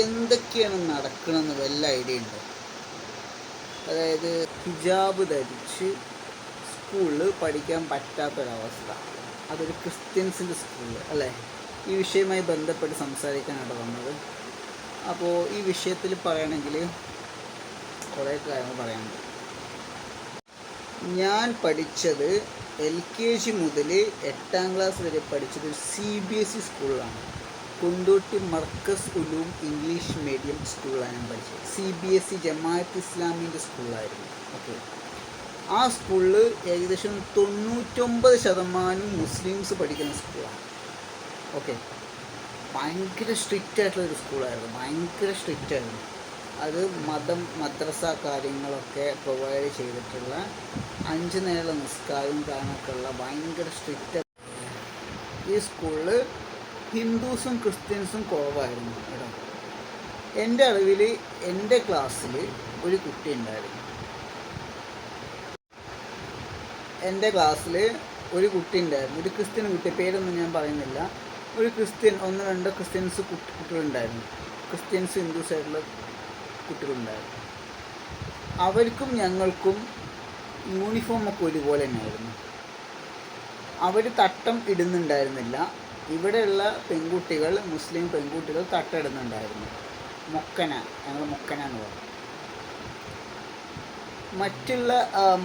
എന്തൊക്കെയാണ് നടക്കണമെന്ന് വല്ല ഐഡിയ ഉണ്ടോ? അതായത് ഹിജാബ് ധരിച്ച് സ്കൂളിൽ പഠിക്കാൻ പറ്റാത്തൊരവസ്ഥ. അതൊരു ക്രിസ്ത്യൻസിന്റെ സ്കൂളിൽ അല്ലേ? ഈ വിഷയവുമായി ബന്ധപ്പെട്ട് സംസാരിക്കാനാണ് വന്നത്. അപ്പോൾ ഈ വിഷയത്തിൽ പറയുകയാണെങ്കിൽ കുറേ കാര്യങ്ങൾ പറയാനുണ്ട്. ഞാൻ പഠിച്ചത് എൽ കെ ജി മുതൽ എട്ടാം ക്ലാസ് വരെ പഠിച്ചത് സി ബി എസ് ഇ സ്കൂളിലാണ്. കുണ്ടോട്ടി മർക്കസ് ഉലൂം ഇംഗ്ലീഷ് മീഡിയം സ്കൂളാണ് ഞാൻ പഠിച്ചത്. C B S E Jamaat ഇസ്ലാമിന്റെ സ്കൂളായിരുന്നു. ഓക്കെ. ആ സ്കൂളിൽ ഏകദേശം തൊണ്ണൂറ്റൊമ്പത് ശതമാനം മുസ്ലിംസ് പഠിക്കുന്ന സ്കൂളാണ്. ഓക്കെ. ഭയങ്കര സ്ട്രിക്റ്റ് ആയിട്ടുള്ള ഒരു സ്കൂളായിരുന്നു. ഭയങ്കര സ്ട്രിക്റ്റ് ആയിരുന്നു. അത് മതം മദ്രസ കാര്യങ്ങളൊക്കെ പ്രൊവൈഡ് ചെയ്തിട്ടുള്ള അഞ്ച് നേരമുള്ള നിസ്കാരം ഉള്ള ഭയങ്കര സ്ട്രിക്റ്റ് ഈ സ്കൂളിൽ ഹിന്ദുസും ക്രിസ്ത്യൻസും കുറവായിരുന്നു കേട്ടോ. എന്റെ അറിവിൽ എന്റെ ക്ലാസ്സിൽ ഒരു കുട്ടി ഉണ്ടായിരുന്നു. എന്റെ ക്ലാസ്സിൽ ഒരു കുട്ടി ഉണ്ടായിരുന്നു. ഒരു ക്രിസ്ത്യൻ കുട്ടി പേരൊന്നും ഞാൻ പറയുന്നില്ല. ഒരു ക്രിസ്ത്യൻ ഒന്ന് രണ്ടോ ക്രിസ്ത്യൻസ് കുട്ടി കുട്ടികളുണ്ടായിരുന്നു. ക്രിസ്ത്യൻസ് ഹിന്ദുസ് ആയിട്ടുള്ള കുട്ടികളുണ്ടായിരുന്നു. അവർക്കും ഞങ്ങൾക്കും യൂണിഫോമൊക്കെ ഒരുപോലെ തന്നെയായിരുന്നു. അവർ തട്ടം ഇടുന്നുണ്ടായിരുന്നില്ല. ഇവിടെയുള്ള പെൺകുട്ടികൾ മുസ്ലിം പെൺകുട്ടികൾ തട്ടിടുന്നുണ്ടായിരുന്നു മൊക്കന ഞങ്ങൾ മൊക്കന എന്ന് പറയും. മറ്റുള്ള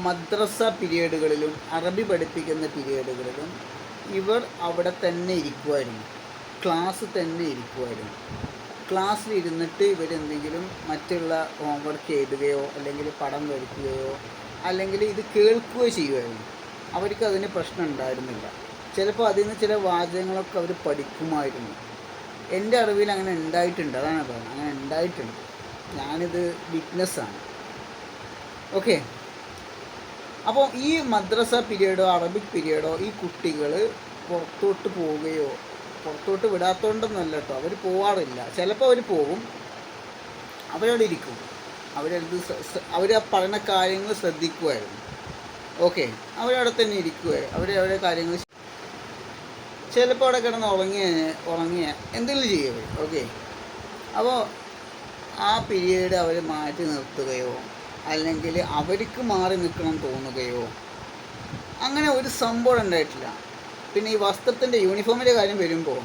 മദ്രസ പീരീഡുകളിലും അറബി പഠിപ്പിക്കുന്ന പീരീഡുകളിലും ഇവർ അവിടെ തന്നെ ഇരിക്കുമായിരുന്നു ക്ലാസ് തന്നെ ഇരിക്കുമായിരുന്നു ക്ലാസ്സിലിരുന്നിട്ട് ഇവരെന്തെങ്കിലും മറ്റുള്ള ഹോംവർക്ക് എഴുതുകയോ അല്ലെങ്കിൽ പടം വരയ്ക്കുകയോ അല്ലെങ്കിൽ ഇത് കേൾക്കുകയോ ചെയ്യുമായിരുന്നു അവർക്ക് അതിന് പ്രശ്നം ഉണ്ടായിരുന്നില്ല. ചിലപ്പോൾ അതിൽ നിന്ന് ചില വാചകങ്ങളൊക്കെ അവർ പഠിക്കുമായിരുന്നു. എന്റെ അറിവിൽ അങ്ങനെ ഉണ്ടായിട്ടുണ്ട്. അതാണ് പറയുന്നത് അങ്ങനെ ഉണ്ടായിട്ടുണ്ട്. ഞാനിത് വിറ്റ്നസ്സാണ് ഓക്കെ അപ്പോൾ ഈ മദ്രസ പീരീഡോ അറബിക് പീരീഡോ ഈ കുട്ടികൾ പുറത്തോട്ട് പോവുകയോ പുറത്തോട്ട് വിടാത്തോണ്ടെന്നല്ല കേട്ടോ അവർ പോവാറില്ല. ചിലപ്പോൾ അവർ പോകും അവരവിടെ ഇരിക്കും. അവരത് അവർ ആ പറയുന്ന കാര്യങ്ങൾ ശ്രദ്ധിക്കുമായിരുന്നു ഓക്കെ അവരവിടെ തന്നെ ഇരിക്കുമായിരുന്നു അവർ അവരുടെ കാര്യങ്ങൾ ചിലപ്പോൾ അവിടെ കിടന്ന് ഉറങ്ങിയ ഉറങ്ങിയ. എന്തെങ്കിലും ചെയ്യും ഓക്കെ അപ്പോൾ ആ പീരീഡ് അവർ മാറ്റി നിർത്തുകയോ അല്ലെങ്കിൽ അവർക്ക് മാറി നിൽക്കണം തോന്നുകയോ അങ്ങനെ ഒരു സംഭവം ഉണ്ടായിട്ടില്ല. പിന്നെ ഈ വസ്ത്രത്തിന്റെ യൂണിഫോമിന്റെ കാര്യം വരുമ്പോൾ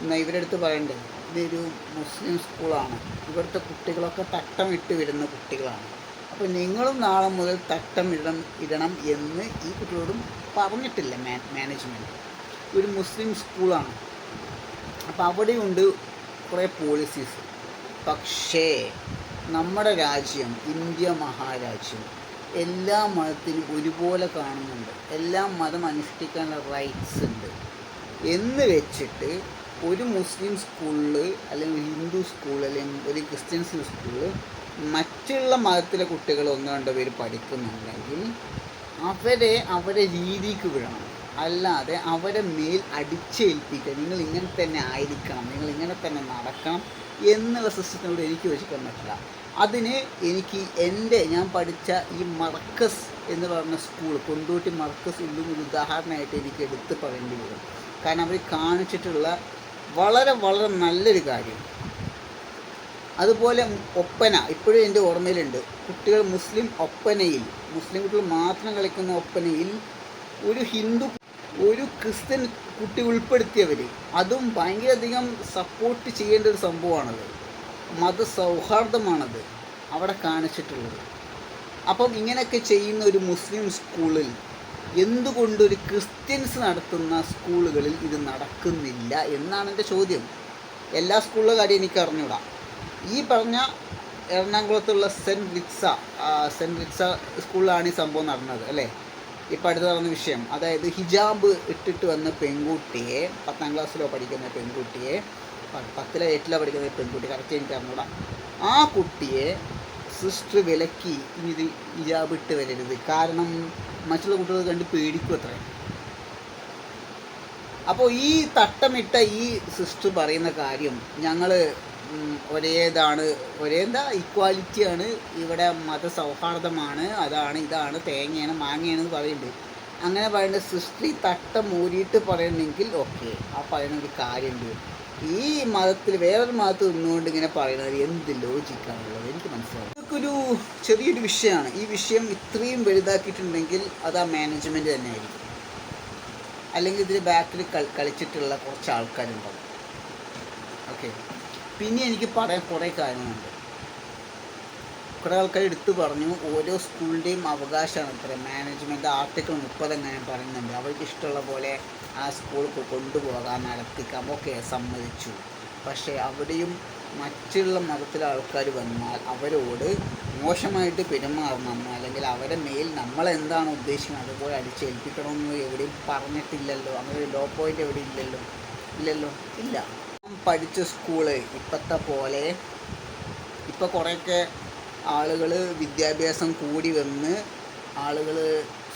എന്നാൽ ഇവരുടെ അടുത്ത് പറയണ്ടേ ഇതൊരു മുസ്ലിം സ്കൂളാണ് ഇവിടുത്തെ കുട്ടികളൊക്കെ തട്ടം ഇട്ട് വരുന്ന കുട്ടികളാണ്. അപ്പോൾ നിങ്ങളും നാളെ മുതൽ തട്ടം ഇടണം ഇടണം എന്ന് ഈ കുട്ടികളോടും പറഞ്ഞിട്ടില്ല മാനേജ്മെന്റ് ഒരു മുസ്ലിം സ്കൂളാണ്. അപ്പോൾ അവിടെയുണ്ട് കുറേ പോളിസീസ് പക്ഷേ നമ്മുടെ രാജ്യം ഇന്ത്യ മഹാരാജ്യം എല്ലാ മതത്തിനും ഒരുപോലെ കാണുന്നുണ്ട്. എല്ലാ മതം അനുഷ്ഠിക്കാനുള്ള റൈറ്റ്സ് ഉണ്ട്. എന്ന് വെച്ചിട്ട് ഒരു മുസ്ലിം സ്കൂളിൽ അല്ലെങ്കിൽ ഒരു ഹിന്ദു സ്കൂൾ അല്ലെങ്കിൽ ഒരു ക്രിസ്ത്യൻസ് സ്കൂളിൽ മറ്റുള്ള മതത്തിലെ കുട്ടികൾ ഒന്നോ രണ്ടോ പേര് പഠിക്കുന്നുണ്ടെങ്കിൽ അവരെ അവരെ രീതിക്ക് വിടണം. അല്ലാതെ അവരെ മേൽ അടിച്ചേൽപ്പിക്കുക. നിങ്ങൾ ഇങ്ങനെ തന്നെ ആയിരിക്കണം. നിങ്ങൾ ഇങ്ങനെ തന്നെ നടക്കണം എന്നുള്ള സിസ്റ്റത്തിനോട് എനിക്ക് യോജിക്കാൻ പറ്റില്ല. അതിന് എനിക്ക് എന്റെ ഞാൻ പഠിച്ച ഈ മർക്കസ് എന്ന് പറഞ്ഞ സ്കൂൾ കൊണ്ടോട്ടി മർക്കസ് ഇന്നും ഒരു ഉദാഹരണമായിട്ട് എനിക്ക് എടുത്ത് പറയേണ്ടി വരും. കാരണം അവർ കാണിച്ചിട്ടുള്ള വളരെ വളരെ നല്ലൊരു കാര്യം. അതുപോലെ ഒപ്പന ഇപ്പോഴും എന്റെ ഓർമ്മയിലുണ്ട്. കുട്ടികൾ മുസ്ലിം ഒപ്പനയിൽ മുസ്ലിം കുട്ടികൾ മാത്രം കളിക്കുന്ന ഒപ്പനയിൽ ഒരു ഹിന്ദു ഒരു ക്രിസ്ത്യൻ കുട്ടി ഉൾപ്പെടുത്തിയവർ അതും ഭയങ്കരധികം സപ്പോർട്ട് ചെയ്യേണ്ട ഒരു സംഭവമാണത്. മതസൗഹാർദ്ദമാണത് അവിടെ കാണിച്ചിട്ടുള്ളത്. അപ്പം ഇങ്ങനെയൊക്കെ ചെയ്യുന്ന ഒരു മുസ്ലിം സ്കൂളിൽ എന്തുകൊണ്ടൊരു ക്രിസ്ത്യൻസ് നടത്തുന്ന സ്കൂളുകളിൽ ഇത് നടക്കുന്നില്ല എന്നാണ് എന്റെ ചോദ്യം. എല്ലാ സ്കൂളിലെ കാര്യം എനിക്ക് അറിഞ്ഞൂടാ. ഈ പറഞ്ഞ എറണാകുളത്തുള്ള സെന്റ് വിക്സ സെന്റ് വിക്സ സ്കൂളിലാണ് ഈ സംഭവം നടന്നത് അല്ലേ? ഇപ്പം അടുത്ത് പറഞ്ഞ വിഷയം. അതായത് ഹിജാബ് ഇട്ടിട്ട് വന്ന പെൺകുട്ടിയെ പത്താം ക്ലാസ്സിലോ പഠിക്കുന്ന പെൺകുട്ടിയെ പത്തിലോ എട്ടിലോ പഠിക്കുന്ന പെൺകുട്ടി കറക്റ്റ് എനിക്ക് അറിഞ്ഞൂടാ. ആ കുട്ടിയെ സിസ്റ്റർ വിലക്കി ഇനി ഇത് ഹിജാബ് ഇട്ട് വരരുത്. കാരണം മറ്റുള്ള കുട്ടികൾ കണ്ട് പേടിക്കും അത്രേ. അപ്പോൾ ഈ തട്ടമിട്ട ഈ സിസ്റ്റർ പറയുന്ന കാര്യം ഞങ്ങൾ ഒരേതാണ് ഒരേ എന്താ ഇക്വാലിറ്റിയാണ് ഇവിടെ മതസൗഹാർദ്ദമാണ് അതാണ് ഇതാണ് തേങ്ങയാണ് മാങ്ങയാണ് എന്ന് പറയുന്നുണ്ട്. അങ്ങനെ പറയുന്നത് സൃഷ്ടി തട്ട മൂരിയിട്ട് പറയണമെങ്കിൽ ഓക്കെ ആ പറയുന്ന ഒരു കാര്യമുണ്ട്. ഈ മതത്തിൽ വേറൊരു മതത്തിൽ നിന്നുകൊണ്ട് ഇങ്ങനെ പറയുന്നത് എന്ത് ലോജിക്കാണുള്ളത് എനിക്ക് മനസ്സിലാവും ഇതൊക്കെ ചെറിയൊരു വിഷയമാണ്. ഈ വിഷയം ഇത്രയും വലുതാക്കിയിട്ടുണ്ടെങ്കിൽ അത് ആ മാനേജ്മെന്റ് തന്നെ ആയിരിക്കും അല്ലെങ്കിൽ ഇതിൽ ബാക്കിൽ കളിച്ചിട്ടുള്ള കുറച്ച് ആൾക്കാരുണ്ടാവും. ഓക്കെ പിന്നെ എനിക്ക് പറയാൻ കുറേ കാര്യങ്ങളുണ്ട്. കുറേ ആൾക്കാർ എടുത്തു പറഞ്ഞു ഓരോ സ്കൂളിന്റെയും അവകാശമാണ് ഇത്ര മാനേജ്മെന്റ് ആർട്ടിക്കിൾ മുപ്പത് എങ്ങനെ പറയുന്നുണ്ട്. അവർക്ക് ഇഷ്ടമുള്ള പോലെ ആ സ്കൂൾ കൊണ്ടുപോകാൻ നടത്തിക്കാം ഓക്കെ സമ്മതിച്ചു. പക്ഷേ അവിടെയും മറ്റുള്ള മതത്തിലെ ആൾക്കാർ വന്നാൽ അവരോട് മോശമായിട്ട് പെരുമാറണം. അല്ലെങ്കിൽ അവരെ മേൽ നമ്മൾ എന്താണ് ഉദ്ദേശിക്കുന്നത്? അതുപോലെ അടിച്ചേൽപ്പിക്കണമെന്ന് എവിടെയും പറഞ്ഞിട്ടില്ലല്ലോ. അങ്ങനെ ഒരു ലോ പോയിന്റ് എവിടെയും ഇല്ലല്ലോ. ഇല്ലല്ലോ? ഇല്ല. പഠിച്ച സ്കൂൾ ഇപ്പോഴത്തെ പോലെ ഇപ്പോൾ കുറേയൊക്കെ ആളുകൾ വിദ്യാഭ്യാസം കൂടി വന്ന് ആളുകൾ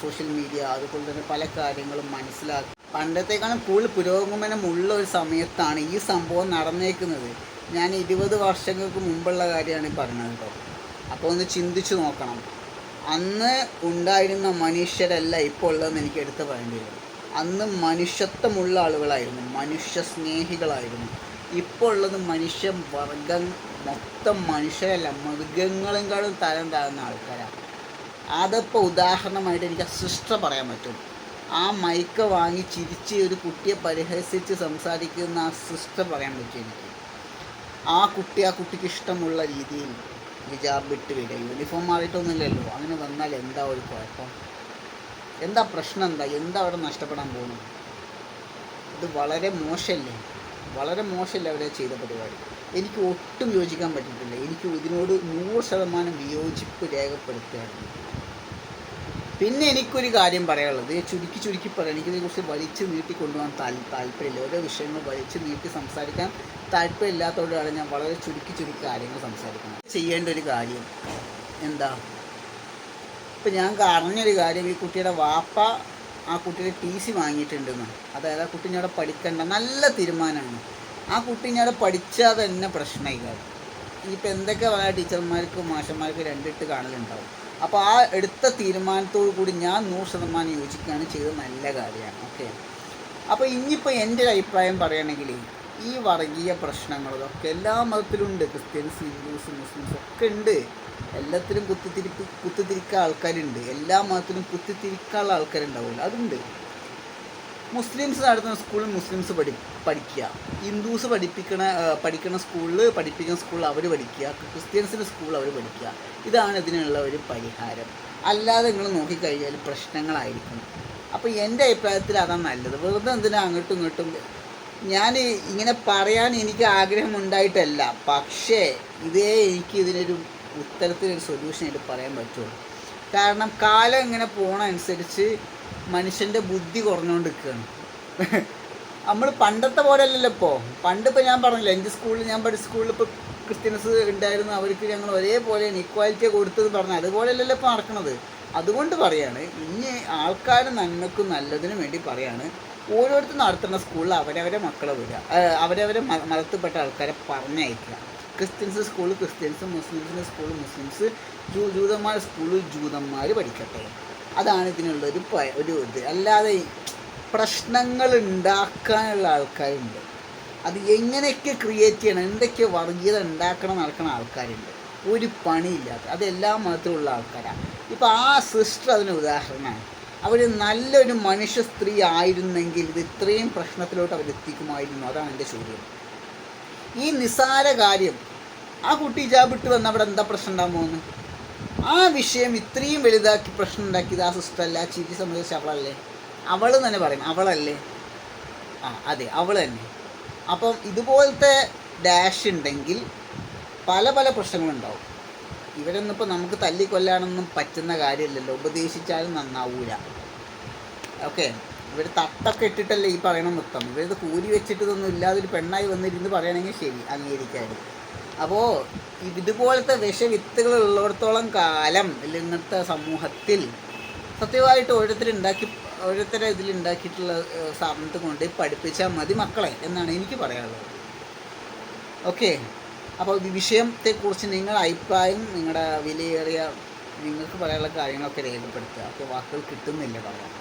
സോഷ്യൽ മീഡിയ അതുപോലെ തന്നെ പല കാര്യങ്ങളും മനസ്സിലാക്കി. പണ്ടത്തേക്കാളും കൂടുതൽ പുരോഗമനമുള്ള ഒരു സമയത്താണ് ഈ സംഭവം നടന്നേക്കുന്നത്. ഞാൻ ഇരുപത് വർഷങ്ങൾക്ക് മുമ്പുള്ള കാര്യമാണ് പറഞ്ഞത് കേട്ടോ. അപ്പോൾ ഒന്ന് ചിന്തിച്ചു നോക്കണം. അന്ന് ഉണ്ടായിരുന്ന മനുഷ്യരല്ല ഇപ്പോൾ ഉള്ളതെന്ന് എനിക്ക് എടുത്ത് പറയേണ്ടി വരും. അന്ന് മനുഷ്യത്വമുള്ള ആളുകളായിരുന്നു മനുഷ്യ സ്നേഹികളായിരുന്നു ഇപ്പോൾ ഉള്ളത് മനുഷ്യ വർഗം മൊത്തം മനുഷ്യരല്ല മൃഗങ്ങളെക്കാളും തരം താഴ്ന്ന ആൾക്കാരാണ് അതിപ്പോൾ ഉദാഹരണമായിട്ട് എനിക്ക് ആ സിസ്റ്റർ പറയാൻ പറ്റും. ആ മൈക്ക് വാങ്ങി ചിരിച്ച് ഒരു കുട്ടിയെ പരിഹസിച്ച് സംസാരിക്കുന്ന ആ സിസ്റ്റർ പറയാൻ പറ്റും എനിക്ക്. ആ കുട്ടി ആ കുട്ടിക്ക് ഇഷ്ടമുള്ള രീതിയിൽ ഹിജാബ് ഇട്ട് വരിക. യൂണിഫോം മാറിയിട്ടൊന്നുമില്ലല്ലോ. അങ്ങനെ വന്നാൽ എന്താ ഒരു കുഴപ്പം? എന്താ പ്രശ്നം എന്താ? എന്താ അവിടെ നഷ്ടപ്പെടാൻ പോകുന്നത്? ഇത് വളരെ മോശമല്ലേ? വളരെ മോശമല്ലേ അവരെ ചെയ്ത പരിപാടി? എനിക്ക് ഒട്ടും യോജിക്കാൻ പറ്റിയിട്ടില്ല. എനിക്ക് ഇതിനോട് നൂറ് ശതമാനം വിയോജിപ്പ് രേഖപ്പെടുത്തുകയാണ്. പിന്നെ എനിക്കൊരു കാര്യം പറയാനുള്ളത്. ചുരുക്കി ചുരുക്കി പറയാം. എനിക്കിതിനെക്കുറിച്ച് വലിച്ചു നീട്ടി കൊണ്ടുപോകാൻ താൽ താല്പര്യമില്ല. ഓരോ വിഷയങ്ങൾ വലിച്ചു നീട്ടി സംസാരിക്കാൻ താല്പര്യമില്ലാത്തതുകൊണ്ടാണ് ഞാൻ വളരെ ചുരുക്കി ചുരുക്കി കാര്യങ്ങൾ സംസാരിക്കുന്നത്. ചെയ്യേണ്ട ഒരു കാര്യം എന്താ? ഇപ്പം ഞാൻ അറിഞ്ഞൊരു കാര്യം ഈ കുട്ടിയുടെ വാപ്പ ആ കുട്ടിയുടെ ടി സി വാങ്ങിയിട്ടുണ്ടെന്ന്. അതായത് ആ കുട്ടി അവിടെ പഠിക്കേണ്ട. നല്ല തീരുമാനമാണ്. ആ കുട്ടി അവിടെ പഠിച്ചാൽ തന്നെ പ്രശ്നമായി കാര്യം എന്തൊക്കെ പറയാ ടീച്ചർമാർക്ക് മാഷന്മാർക്ക് രണ്ടിട്ട് കാണലുണ്ടാവും. അപ്പോൾ ആ എടുത്ത തീരുമാനത്തോടു കൂടി ഞാൻ നൂറ് ശതമാനം യോജിക്കുകയാണ് ചെയ്തത് നല്ല കാര്യമാണ്. ഓക്കെ? അപ്പോൾ ഇനിയിപ്പോൾ എന്റെ ഒരു അഭിപ്രായം പറയുകയാണെങ്കിൽ ഈ വർഗീയ പ്രശ്നങ്ങളൊക്കെ എല്ലാ മതത്തിലുണ്ട് ക്രിസ്ത്യൻസ് ഹിന്ദുസ് മുസ്ലിംസ് ഒക്കെ ഉണ്ട്. എല്ലാത്തിലും കുത്തിത്തിരിപ്പ് കുത്തിത്തിരിക്കാൻ ആൾക്കാരുണ്ട്. എല്ലാ മതത്തിലും കുത്തിത്തിരിക്കാനുള്ള ആൾക്കാരുണ്ടാവില്ല അതുണ്ട്. മുസ്ലിംസ് നടത്തുന്ന സ്കൂളിൽ മുസ്ലിംസ് പഠി പഠിക്കുക. ഹിന്ദുസ് പഠിപ്പിക്കണ പഠിക്കുന്ന സ്കൂളിൽ പഠിപ്പിക്കുന്ന സ്കൂളിൽ അവർ പഠിക്കുക. ക്രിസ്ത്യൻസിന്റെ സ്കൂളിൽ അവർ പഠിക്കുക. ഇതാണ് ഇതിനുള്ള ഒരു പരിഹാരം. അല്ലാതെ നിങ്ങൾ നോക്കിക്കഴിഞ്ഞാൽ പ്രശ്നങ്ങളായിരിക്കും. അപ്പോൾ എന്റെ അഭിപ്രായത്തിൽ അതാണ് നല്ലത്. വെറുതെ എന്തിനാ അങ്ങോട്ടും ഇങ്ങോട്ടും ഞാൻ ഇങ്ങനെ പറയാൻ എനിക്ക് ആഗ്രഹമുണ്ടായിട്ടല്ല. പക്ഷേ ഇതേ എനിക്ക് ഇതിനൊരു ഉത്തരത്തിനൊരു സൊല്യൂഷൻ ആയിട്ട് പറയാൻ പറ്റുള്ളൂ. കാരണം കാലം ഇങ്ങനെ പോണ അനുസരിച്ച് മനുഷ്യന്റെ ബുദ്ധി കുറഞ്ഞുകൊണ്ടിരിക്കുകയാണ് നമ്മൾ പണ്ടത്തെ പോലെ പോലെയല്ലല്ലോ ഇപ്പോൾ പണ്ട് ഇപ്പോൾ ഞാൻ പറഞ്ഞില്ല എന്റെ സ്കൂളിൽ ഞാൻ പഠിച്ച സ്കൂളിൽ ഇപ്പോൾ ക്രിസ്ത്യൻസ് ഉണ്ടായിരുന്നു അവർക്ക് ഞങ്ങൾ ഒരേപോലെയാണ് ഇക്വാലിറ്റി കൊടുത്തത് പറഞ്ഞു അതുപോലെയല്ലല്ലോ ഇപ്പോൾ നടക്കുന്നത് അതുകൊണ്ട് പറയാണ് ഇനി ആൾക്കാർ നന്മക്കും നല്ലതിനും വേണ്ടി പറയാണ് ഓരോരുത്തർ നടത്തുന്ന സ്കൂളിൽ അവരവരെ മക്കളെ വിടുക അവരവരെ മതത്തിൽപ്പെട്ട ആൾക്കാരെ പറഞ്ഞയക്കുക. ക്രിസ്ത്യൻസ് സ്കൂൾ ക്രിസ്ത്യൻസ് മുസ്ലിംസിന്റെ സ്കൂൾ മുസ്ലിംസ് ജൂ ജൂതന്മാരുടെ സ്കൂളിൽ ജൂതന്മാർ പഠിക്കട്ടെ. അതാണ് ഇതിനുള്ള ഒരു ഒരു ഇത്. അല്ലാതെ പ്രശ്നങ്ങൾ ഉണ്ടാക്കാനുള്ള ആൾക്കാരുണ്ട്. അത് എങ്ങനെയൊക്കെ ക്രിയേറ്റ് ചെയ്യണം എന്തൊക്കെ വർഗീയത ഉണ്ടാക്കണം നടക്കുന്ന ആൾക്കാരുണ്ട്. ഒരു പണിയില്ലാത്ത അതെല്ലാ മതത്തിലുള്ള ആൾക്കാരാണ്. ഇപ്പോൾ ആ സിസ്റ്റർ അതിന് ഉദാഹരണമാണ്. അവർ നല്ലൊരു മനുഷ്യ സ്ത്രീ ആയിരുന്നെങ്കിൽ ഇത് ഇത്രയും പ്രശ്നത്തിലോട്ട് അവരെത്തിക്കുമായിരുന്നു. അതാണ് എന്റെ ചോദ്യം. ഈ നിസാര കാര്യം ആ കുട്ടി ഹിജാബ് ഇട്ട് വന്ന അവിടെ എന്താ പ്രശ്നം ഉണ്ടാകാൻ പോകുന്നത് ആ വിഷയം ഇത്രയും വലുതാക്കി പ്രശ്നം ഉണ്ടാക്കിയത് ആ സിസ്റ്റർ അല്ല? ആ ചീറ്റി സംബന്ധിച്ച് അവളല്ലേ? അവൾ തന്നെ പറയും അവളല്ലേ? ആ അതെ അവൾ തന്നെ. അപ്പം ഇതുപോലത്തെ ഡാഷ് ഉണ്ടെങ്കിൽ പല പല പ്രശ്നങ്ങളുണ്ടാവും. ഇവരൊന്നിപ്പോൾ നമുക്ക് തല്ലിക്കൊല്ലാനൊന്നും പറ്റുന്ന കാര്യമില്ലല്ലോ. ഉപദേശിച്ചാലും നന്നാവൂല. ഓക്കെ? ഇവർ തട്ടൊക്കെ ഇട്ടിട്ടല്ലേ ഈ പറയണ മൊത്തം. ഇവരിത് കൂലി വെച്ചിട്ട് ഇതൊന്നും ഇല്ലാതൊരു പെണ്ണായി വന്നിരുന്ന് പറയുകയാണെങ്കിൽ ശരി അംഗീകരിക്കാനും അപ്പോൾ ഇതുപോലത്തെ വിഷവിത്തുകൾ ഉള്ളിടത്തോളം കാലം ഇന്നത്തെ സമൂഹത്തിൽ സത്യമായിട്ട് ഓരോരുത്തരുണ്ടാക്കി ഓരോരുത്തരെ ഇതിലുണ്ടാക്കിയിട്ടുള്ള സാധനത്തെ കൊണ്ട് പഠിപ്പിച്ചാൽ മതി മക്കളെ എന്നാണ് എനിക്ക് പറയാനുള്ളത്. ഓക്കെ? അപ്പോൾ ഈ വിഷയത്തെക്കുറിച്ച് നിങ്ങൾ അഭിപ്രായം നിങ്ങളുടെ വിലയേറിയ നിങ്ങൾക്ക് പറയാനുള്ള കാര്യങ്ങളൊക്കെ രേഖപ്പെടുത്തുക. അപ്പോൾ വാക്കുകൾ കിട്ടുന്നില്ല പറയാം